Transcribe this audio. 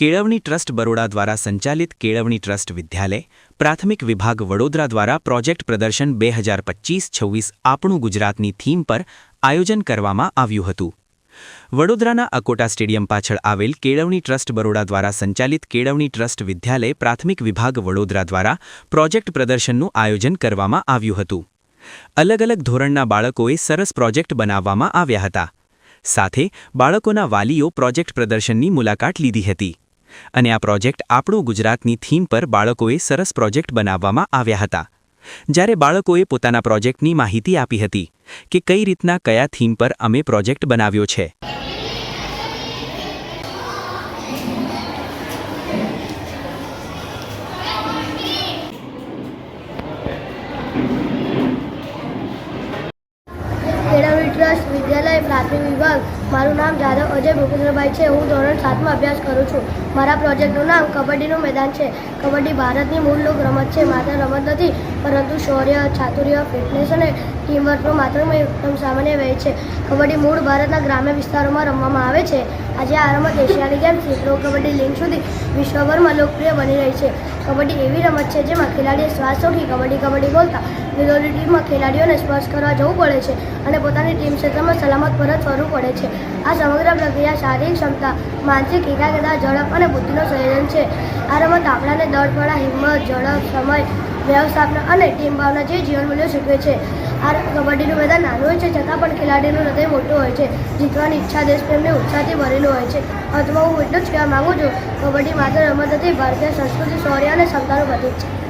કેળવણી ટ્રસ્ટ બરોડા દ્વારા સંચાલિત કેળવણી ટ્રસ્ટ વિદ્યાલય, પ્રાથમિક વિભાગ વડોદરા દ્વારા પ્રોજેક્ટ પ્રદર્શન બે હજાર પચીસ છવ્વીસ આપણું ગુજરાતની થીમ પર આયોજન કરવામાં આવ્યું હતું. વડોદરાના અકોટા સ્ટેડિયમ પાછળ આવેલ કેળવણી ટ્રસ્ટ બરોડા દ્વારા સંચાલિત કેળવણી ટ્રસ્ટ વિદ્યાલય, પ્રાથમિક વિભાગ વડોદરા દ્વારા પ્રોજેક્ટ પ્રદર્શનનું આયોજન કરવામાં આવ્યું હતું. અલગ અલગ ધોરણના બાળકોએ સરસ પ્રોજેક્ટ બનાવવામાં આવ્યા હતા. સાથે, બાળકોના વાલીઓ પ્રોજેક્ટ પ્રદર્શનની મુલાકાત લીધી હતી. અને આ પ્રોજેક્ટ આપણું ગુજરાતની થીમ પર બાળકોએ સરસ પ્રોજેક્ટ બનાવવામાં આવ્યા હતા. જ્યારે બાળકોએ પોતાના પ્રોજેક્ટની માહિતી આપી હતી કે કઈ રીતના કયા થીમ પર અમે પ્રોજેક્ટ બનાવ્યો છે. વિદ્યાલય પ્રાથમિક વિભાગ. મારું નામ જાદવ અજય ભૂપેન્દ્રભાઈ છે. હું ધોરણ સાતમાં અભ્યાસ કરું છું. મારા પ્રોજેક્ટનું નામ કબડ્ડીનું મેદાન છે. કબડ્ડી ભારતની મૂળ લોક રમત છે. માત્ર રમત નથી, પરંતુ શૌર્ય, ચાતુર્ય, ફિટનેસ અને ટીમવર્કનો માત્ર એકદમ સામાન્ય વ્યય છે. કબડ્ડી મૂળ ભારતના ગ્રામ્ય વિસ્તારોમાં રમવામાં આવે છે. આજે આ રમત એશિયાની ગેમ્સથી પ્રો કબડ્ડી લીગ સુધી વિશ્વભરમાં લોકપ્રિય બની રહી છે. કબડ્ડી એવી રમત છે જેમાં ખેલાડીએ શ્વાસ કબડ્ડી કબડ્ડી બોલતા વિરોધી ટીમમાં ખેલાડીઓને સ્પર્શ કરવા જવું પડે છે અને પોતાની ટીમ ક્ષેત્રમાં સલામત પરત ફરવું પડે છે. આ સમગ્ર પ્રક્રિયા શારીરિક ક્ષમતા, માનસિક એકાગ્રતા, ઝડપ અને બુદ્ધિનો સંયોજન છે. આ રમત આપણાને દળપળા હિંમત, ઝડપ, સમય, વ્યવસ્થાપના અને ટીમ ભાવના જે જીવન મૂલ્યો શીખવે છે. આ કબડ્ડીનું મેદાન નાનું હોય છે, છતાં પણ ખેલાડીનું હૃદય મોટું હોય છે. જીતવાની ઈચ્છા દેશપ્રેમને ઉત્સાહથી ભરેલું હોય છે. અંતમાં હું એટલું જ કહેવા માગું છું, કબડ્ડી માત્ર રમત હતી ભારતીય સંસ્કૃતિ, શૌર્ય અને ક્ષમતાનું પ્રતીક છે.